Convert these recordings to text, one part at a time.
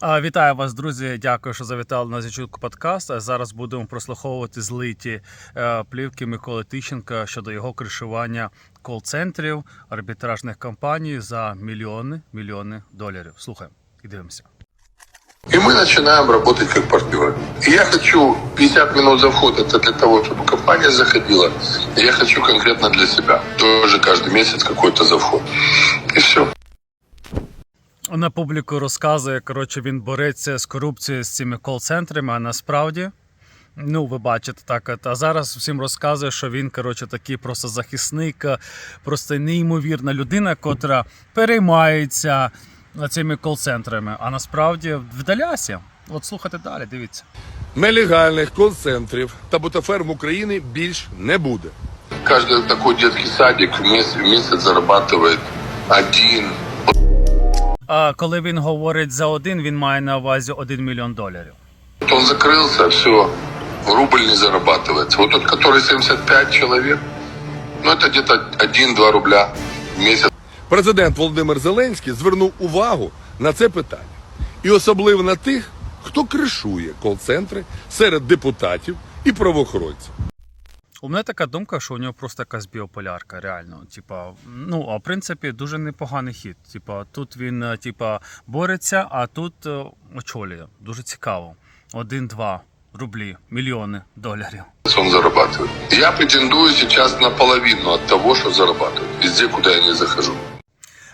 А, Вітаю вас, друзі. Дякую, що завітали на Зічук подкаст. А Зараз будемо прослуховувати злиті е, плівки Миколи Тищенка щодо його кришування кол-центрів, арбітражних компаній за мільйони мільйони доларів. Слухаємо і дивимося. И мы начинаем работать как партнеры. И я хочу 50 минут за вход, это для того, чтобы компания заходила. И я хочу конкретно для себя. Тоже каждый месяц какой-то за вход. И все. На публіку розказує, коротше, він бореться з корупцією з цими кол-центрами, а насправді. Ну, ви бачите, так. А зараз всім розказує, що він, коротше, такий просто захисник, е, просто неймовірна людина, котра переймається цими кол-центрами. А насправді вдаляся. От слухайте далі, дивіться. Нелегальних кол-центрів та бутаферм України більш не буде. Каждый такой детский садик в месяц зарабатывает один, А коли він говорить за один, він має на увазі 1 мільйон доларів. Вот он закрылся, все, рубль не зарабатывается. Вот тот, который 75 человек, ну это где-то 1-2 рубля в месяц. Президент Володимир Зеленський звернув увагу на це питання. І особливо на тих, хто кришує кол-центри серед депутатів і правоохоронців. У мене така думка, що у нього просто якась біополярка, реально. Типа, ну а в принципі дуже непоганий хід. Типа, тут він е, типа бореться, а тут е, очолює. Дуже цікаво. Один-два рублі, мільйони доларів. он зарабатывает. Я претендую сейчас на половину от того, что зарабатывает. Везде, куда я не захожу.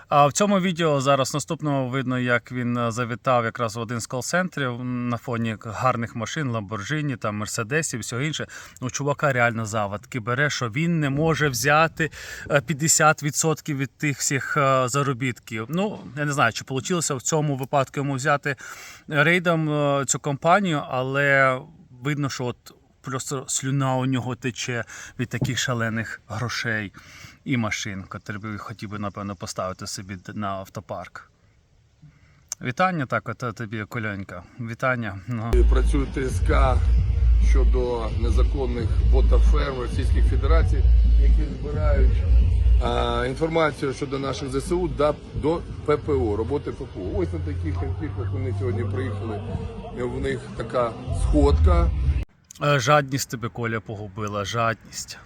А в цьому відео зараз наступного видно, як він е, завітав якраз в один з кол-центрів на фоні гарних машин, Ламборджині, там Мерседесів, все інше. У чувака реально завадки бере, що він не може взяти е, 50% від тих всіх е, заробітків. Ну я не знаю, чи вийшло в цьому випадку йому взяти рейдом е, цю компанію, але видно, що от просто слюна у нього тече від таких шалених грошей і машин, котрі би хотів би, напевно, поставити собі на автопарк. Вітання так, от тобі, Кольонька. Вітання. Ну. Працює ТСК щодо незаконних ботаферм Російських Федерацій, які збирають а, інформацію щодо наших ЗСУ да, до ППО, роботи ППО. Ось на таких екіпах вони сьогодні приїхали. В них така сходка. Е, Жадність тебе Коля погубила, жадність.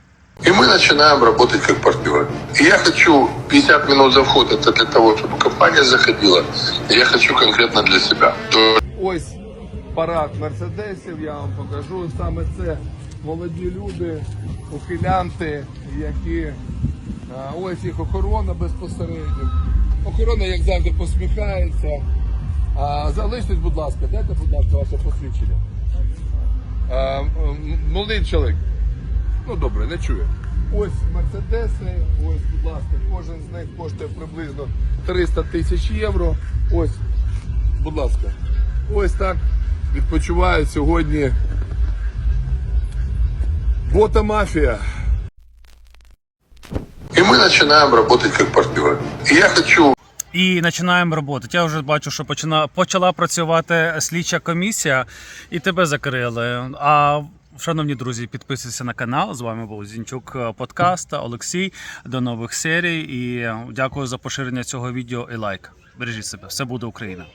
И мы начинаем работать как партнеры. И я хочу 50 минут за вход, это для того, чтобы компания заходила. И я хочу конкретно для себя. То Ось парад мерседесів, я вам покажу. Саме це молоді люди, ухилянти, які а, ось їх охорона безпосередньо. Охорона, як завжди, посміхається. А, залиштесь, будь ласка, дайте, будь ласка, ваше посвідчення. А, м, молодий чоловік. Ну добре, не чує. Ось мерседеси, ось, будь ласка, кожен з них коштує приблизно 300 тисяч євро. Ось, будь ласка. Ось так відпочиває сьогодні бота мафія. И мы начинаем работать как партнеры. И я хочу І починаємо роботи. Я вже бачу, що почина... почала працювати слідча комісія, і тебе закрили. А шановні друзі, підписуйтесь на канал. З вами був Зінчук е, подкаст Олексій. До нових серій. І дякую за поширення цього відео і лайк. Бережіть себе, все буде Україна.